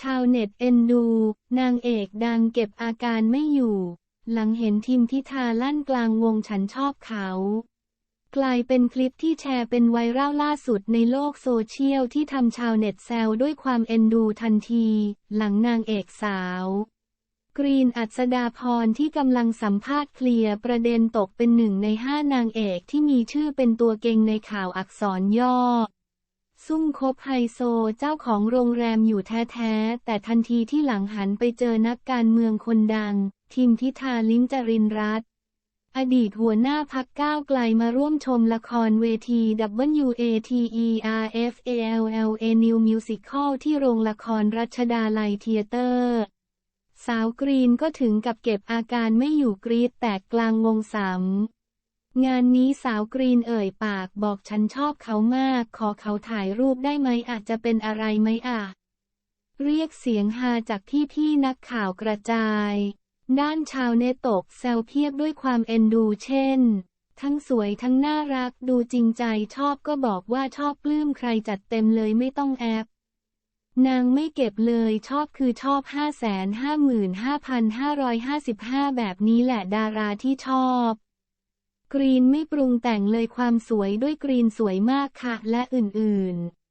ชาวเน็ตเอ็นดู นางเอกดังเก็บอาการไม่อยู่ หลังเห็นทิมทิธาลั่นกลางวงฉันชอบเขา กลายเป็นคลิปที่แชร์เป็นไวรัลล่าสุดในโลกโซเชียลที่ทำชาวเน็ตแซวด้วยความเอ็นดูทันที หลังนางเอกสาว กรีนอัศดาพรที่กำลังสัมภาษณ์เคลียร์ประเด็นตกเป็นหนึ่งในห้านางเอกที่มีชื่อเป็นตัวเก่งในข่าวอักษรย่อ ซุ่มคบไฮโซเจ้าของโรงแรมอยู่แท้ๆ แต่ทันทีที่หลังหันไปเจอนักการเมืองคนดัง ทิมทิธาลิมจรินรัตอดีตหัวหน้าพักก้าวไกลมาร่วมชมละครเวที WATERFALLA New Musical ที่โรงละครรัชดาลัยเทียเตอร์ สาวกรีนก็ถึงกับเก็บอาการไม่อยู่กรีดแตกกลางวงสาม งานนี้สาวกรีนเอ่ยปากบอกฉันชอบเขามาก ขอเขาถ่ายรูปได้ไหมอาจจะเป็นอะไรไหมอะ เรียกเสียงฮาจากพี่ๆนักข่าวกระจาย ด้านชาวเนตกแซวเพียบด้วยความเอ็นดูเช่น ทั้งสวยทั้งน่ารักดูจริงใจชอบก็บอกว่าชอบปลื้มใครจัดเต็มเลยไม่ต้องแอปนางไม่เก็บเลยชอบคือชอบ 555,555แบบนี้แหละดาราที่ชอบ กรีนไม่ปรุงแต่งเลยความสวยด้วยกรีนสวยมากค่ะ และอื่นๆ